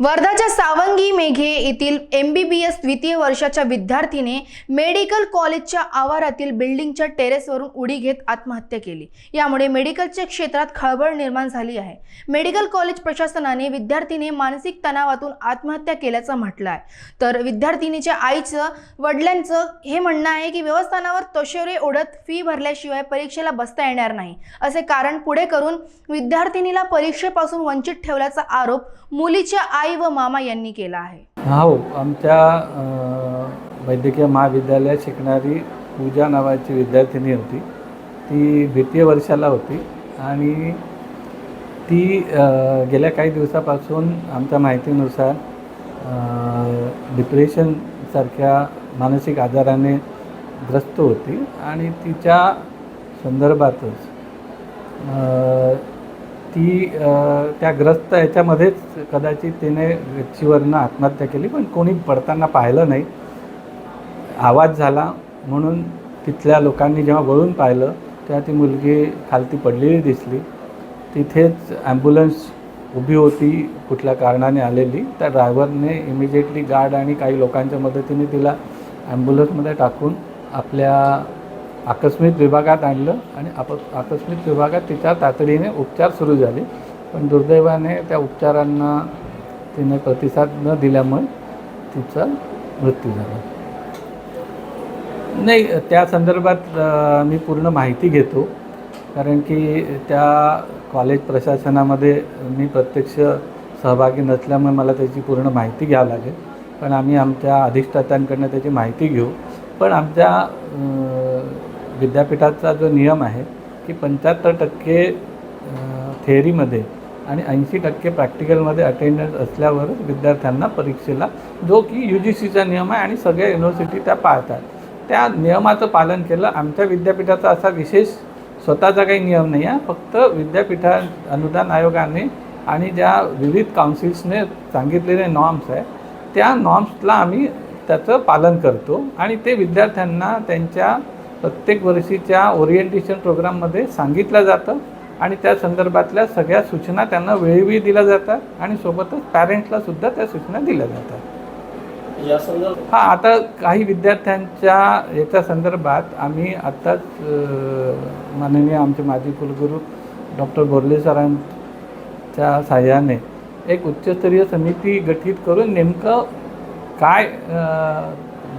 वर्धाच्या सावंगी मेघे येथील एम बी बी एस द्वितीय वर्षाच्या विद्यार्थीने मेडिकल कॉलेजच्या आवारातील बिल्डिंगच्या टेरेसवरून उडी घेत आत्महत्या केली. यामुळे मेडिकलच्या क्षेत्रात खळबळ निर्माण झाली आहे. मेडिकल कॉलेज प्रशासनाने विद्यार्थीने मानसिक तणावातून आत्महत्या केल्याचं म्हटलं आहे तर विद्यार्थिनीच्या आईचं वडिलांचं हे म्हणणं आहे की व्यवस्थानावर तशोरे ओढत फी भरल्याशिवाय परीक्षेला बसता येणार नाही. असे कारण पुढे करून विद्यार्थिनीला परीक्षेपासून वंचित ठेवल्याचा आरोप मुलीच्या आई व मामा यांनी केला आहे. हो आमच्या वैद्यकीय महाविद्यालयात शिकणारी पूजा नावाची विद्यार्थिनी होती. ती द्वितीय वर्षाला होती आणि ती गेल्या काही दिवसापासून आमच्या माहितीनुसार डिप्रेशनसारख्या मानसिक आजाराने ग्रस्त होती आणि तिच्या संदर्भातच ती त्या ग्रस्त याच्यामध्येच कदाचित तिने गच्चीवरनं आत्महत्या केली पण कोणी पडताना पाहिलं नाही. आवाज झाला म्हणून तिथल्या लोकांनी जेव्हा वळून पाहिलं तेव्हा ती मुलगी खालती पडलेली दिसली. तिथेच ॲम्ब्युलन्स उभी होती कुठल्या कारणाने आलेली. त्या ड्रायव्हरने इमिजिएटली गार्ड आणि काही लोकांच्या मदतीने तिला ॲम्ब्युलन्समध्ये टाकून आपल्या आकस्मिक विभागात आणलं आणि आप आकस्मिक विभागात तिच्या तातडीने उपचार सुरू झाले. पण दुर्दैवाने त्या उपचारांना तिने प्रतिसाद न दिल्यामुळे तिचा मृत्यू झाला. नाही त्या संदर्भात मी पूर्ण माहिती घेतो. कारण की त्या कॉलेज प्रशासनामध्ये मी प्रत्यक्ष सहभागी नसल्यामुळे मला त्याची पूर्ण माहिती घ्यावी लागेल. पण आम्ही आमच्या अधिष्ठातांकडनं त्याची माहिती घेऊ. पण आमच्या विद्यापीठाचा जो नियम आहे की पंच्याहत्तर टक्के थेअरीमध्ये आणि ऐंशी टक्के प्रॅक्टिकलमध्ये अटेंडन्स असल्यावरच विद्यार्थ्यांना परीक्षेला जो की यू जी सीचा नियम आहे आणि सगळ्या युनिव्हर्सिटी त्या पाळतात. त्या नियमाचं पालन केलं. आमच्या विद्यापीठाचा असा विशेष स्वतःचा काही नियम नाही आहे. फक्त विद्यापीठा अनुदान आयोगाने आणि ज्या विविध काउन्सिल्सने सांगितलेले नॉर्म्स आहे त्या नॉर्म्सला आम्ही त्याचं पालन करतो आणि ते विद्यार्थ्यांना त्यांच्या प्रत्येक वर्षीच्या ओरिएंटेशन प्रोग्राममध्ये सांगितलं जातं आणि त्या संदर्भातल्या सगळ्या सूचना त्यांना वेळोवेळी दिल्या जातात आणि सोबतच पॅरेंट्सला सुद्धा त्या सूचना दिल्या जातात. हा आता काही विद्यार्थ्यांच्या याच्या संदर्भात आम्ही आत्ताच माननीय आमचे माजी कुलगुरू डॉक्टर बोर्ले सरांच्या साह्याने एक उच्चस्तरीय समिती गठीत करून नेमकं काय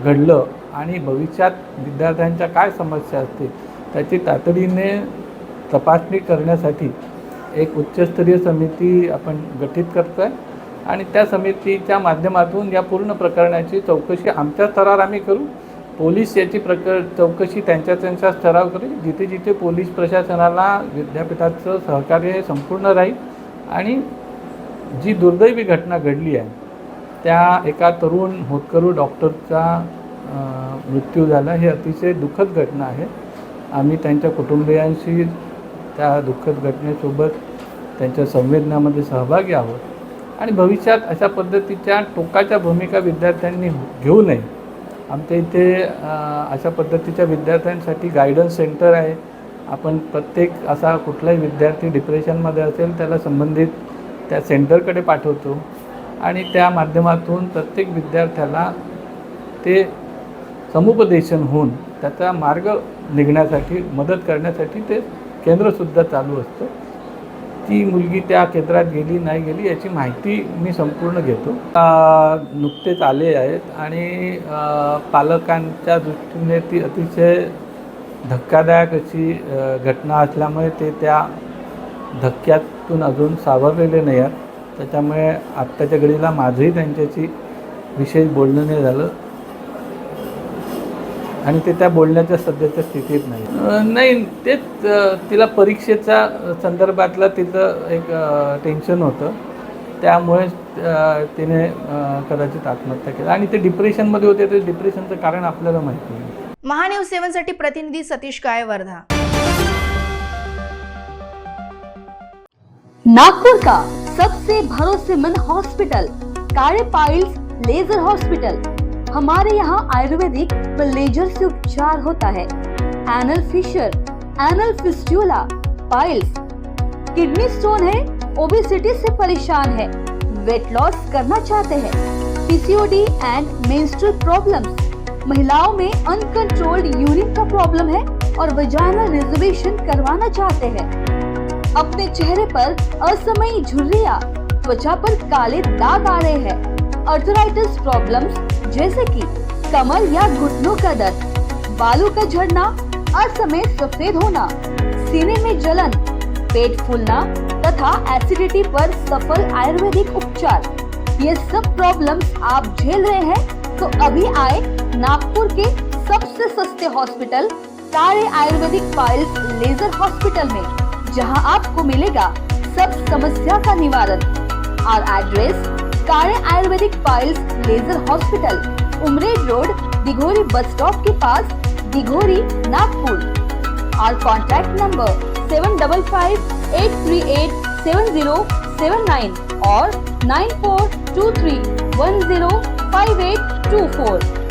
घडलं आणि भविष्यात विद्यार्थ्यांच्या काय समस्या असतील त्याची तातडीने तपासणी करण्यासाठी एक उच्चस्तरीय समिती आपण गठीत करतो आहे आणि त्या समितीच्या माध्यमातून या पूर्ण प्रकरणाची चौकशी आमच्या स्तरावर आम्ही करू. पोलीस याची प्रकर चौकशी त्यांच्या त्यांच्या स्तरावर करू. जिथे जिथे पोलीस प्रशासनाला विद्यापीठाचं सहकार्य संपूर्ण राहील आणि जी दुर्दैवी घटना घडली आहे त्या एका तरुण होतकरू डॉक्टरचा मृत्यू झाला हे अतिशय दुःखद घटना आहे. आम्ही त्यांच्या कुटुंबियांशी त्या दुःखद घटनेसोबत त्यांच्या संवेदनामध्ये सहभागी आहोत. आणि भविष्यात अशा पद्धतीच्या टोकाच्या भूमिका विद्यार्थ्यांनी घेऊ नये. आमच्या इथे अशा पद्धतीच्या विद्यार्थ्यांसाठी गायडन्स सेंटर आहे. आपण प्रत्येक असा कुठलाही विद्यार्थी डिप्रेशनमध्ये असेल त्याला संबंधित त्या सेंटरकडे पाठवतो. आणि त्या माध्यमातून प्रत्येक विद्यार्थ्याला ते समुपदेशन होऊन त्याचा मार्ग निघण्यासाठी मदत करण्यासाठी ते केंद्रसुद्धा चालू असतं. ती मुलगी त्या केंद्रात गेली नाही गेली याची माहिती मी संपूर्ण घेतो. नुकतेच आले आहेत आणि पालकांच्या दृष्टीने ती अतिशय धक्कादायक अशी घटना असल्यामुळे ते त्या धक्क्यातून अजून सावरलेले नाही आहेत. त्याच्यामुळे आत्ताच्या घडीला माझंही त्यांच्याशी विशेष बोलणं नाही झालं. आणि ते त्या बोलण्याच्या सध्याच्या स्थितीत नाही. नाही तेच तिला परीक्षेच्या संदर्भातलं तिचं एक टेन्शन होतं. त्यामुळे तिने कदाचित आत्महत्या केली. आणि ते डिप्रेशनमध्ये होते ते डिप्रेशनचं कारण आपल्याला माहिती नाही. महान्यूज सेवनसाठी प्रतिनिधी सतीश गाय वर्धा नागपुर का? सबसे भरोसेमंद hospital Kale piles laser hospital हमारे यहाँ आयुर्वेदिक लेजर से उपचार होता है। Anal fissure anal fistula piles kidney stone है ओबेसिटी से परेशान है। वेट लॉस करना चाहते हैं। पीसीओडी एंड मेंस्ट्रुअल प्रॉब्लम्स महिलाओं में अनकंट्रोल्ड यूरिन का प्रॉब्लम है और वजाइनल रिजर्वेशन करवाना चाहते हैं। अपने चेहरे पर असमयी झुर्रिया, त्वचा पर काले दाग आ रहे हैं। अर्थराइटिस प्रॉब्लम्स जैसे कि कमर या घुटनों का दर्द, बालों का झड़ना, असमय सफ़ेद होना, सीने में जलन, पेट फूलना तथा एसिडिटी पर सफल आयुर्वेदिक उपचार। ये सब प्रॉब्लम्स आप झेल रहे हैं तो अभी आए नागपुर के सबसे सस्ते हॉस्पिटल तारे आयुर्वेदिक फाइल्स लेजर हॉस्पिटल में, जहाँ आपको मिलेगा सब समस्या का निवारण। और address Kare ayurvedic piles laser hospital Umred road Dighori bus stop के पास दिघोरी नागपुर और contact number seven double five eight three eight seven zero seven nine और nine four two three one zero five eight two four